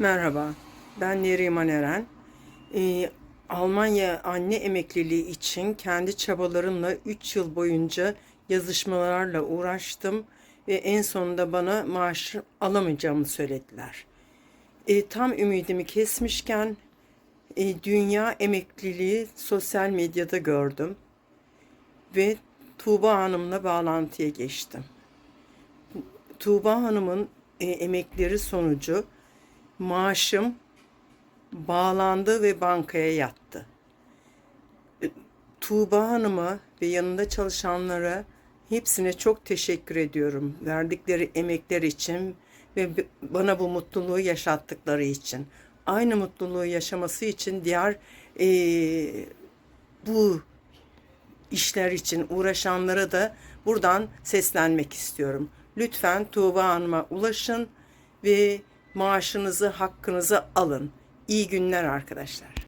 Merhaba, ben Neriman Eren. Ee, Almanya anne emekliliği için kendi çabalarımla 3 yıl boyunca yazışmalarla uğraştım ve en sonunda bana maaş alamayacağımı söylediler. Ee, tam ümidimi kesmişken e, dünya emekliliği sosyal medyada gördüm ve Tuğba Hanım'la bağlantıya geçtim. Tuğba Hanım'ın e, emekleri sonucu maaşım bağlandı ve bankaya yattı. E, Tuğba Hanım'a ve yanında çalışanlara hepsine çok teşekkür ediyorum. Verdikleri emekler için ve bana bu mutluluğu yaşattıkları için. Aynı mutluluğu yaşaması için diğer e, bu işler için uğraşanlara da buradan seslenmek istiyorum. Lütfen Tuğba Hanım'a ulaşın ve maaşınızı, hakkınızı alın. İyi günler arkadaşlar.